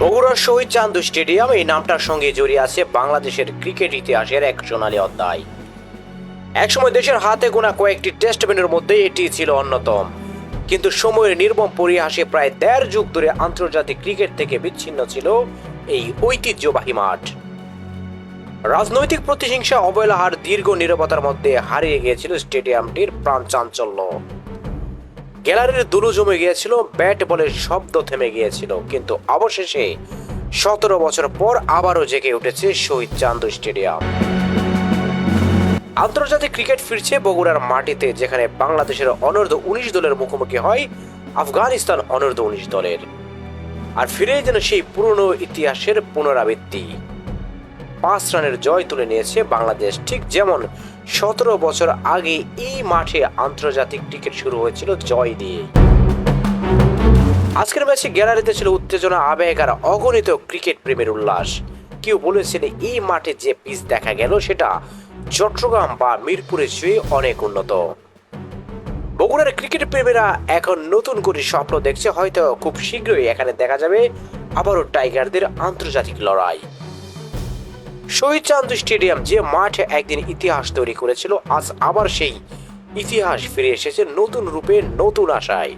বগুড়ার শহীদ চান্দু স্টেডিয়াম এই নামটার সঙ্গে জড়িয়ে আছে বাংলাদেশের ক্রিকেট ইতিহাসের এক সোনালী অধ্যায়। একসময় দেশের হাতে গোনা কয়েকটি টেস্ট ম্যানের মধ্যে এটি ছিল অন্যতম। কিন্তু সময়ের নির্মম পরিহাসে প্রায় দেড় যুগ ধরে আন্তর্জাতিক ক্রিকেট থেকে বিচ্ছিন্ন ছিল এই ঐতিহ্যবাহী মাঠ। রাজনৈতিক প্রতিহিংসা, অবহেলা আর দীর্ঘ নিরবতার মধ্যে হারিয়ে গিয়েছিল স্টেডিয়ামটির প্রাণ চাঞ্চল্য গ্যালারির দুলু জমে গিয়েছিল, ব্যাট বলের শব্দ থেমে গিয়েছিল। কিন্তু অবশেষে সতেরো বছর পর আবারও জেগে উঠেছে শহীদ চান্দু স্টেডিয়াম। আন্তর্জাতিক ক্রিকেট ফিরছে বগুড়ার মাটিতে, যেখানে বাংলাদেশের অনূর্ধ্ব উনিশ দলের মুখোমুখি হয় আফগানিস্তান অনূর্ধ্ব উনিশ দলের। আর ফিরে যেন সেই পুরনো ইতিহাসের পুনরাবৃত্তি। পাঁচ রানের জয় তুলে নিয়েছে বাংলাদেশ। ঠিক যেমন সতেরো বছর আগে এই মাঠে আন্তর্জাতিক ক্রিকেট শুরু হয়েছিল জয় দিয়ে। আজকের ম্যাচে গ্যালারিতে ছিল উত্তেজনা, আবেগ আর অগণিত ক্রিকেট প্রেমের উল্লাস। কেউ বলেছিল এই মাঠে যে পিচ দেখা গেল সেটা চট্টগ্রাম বা মিরপুরের চেয়ে অনেক উন্নত। বগুড়ার ক্রিকেট প্রেমীরা এখন নতুন করে স্বপ্ন দেখছে, হয়তো খুব শীঘ্রই এখানে দেখা যাবে আবারও টাইগারদের আন্তর্জাতিক লড়াই। শহীদ চান্দ স্টেডিয়াম যে মাঠে একদিন ইতিহাস তৈরি করেছিল, আজ আবার সেই ইতিহাস ফিরে এসেছে নতুন রূপে, নতুন আশায়।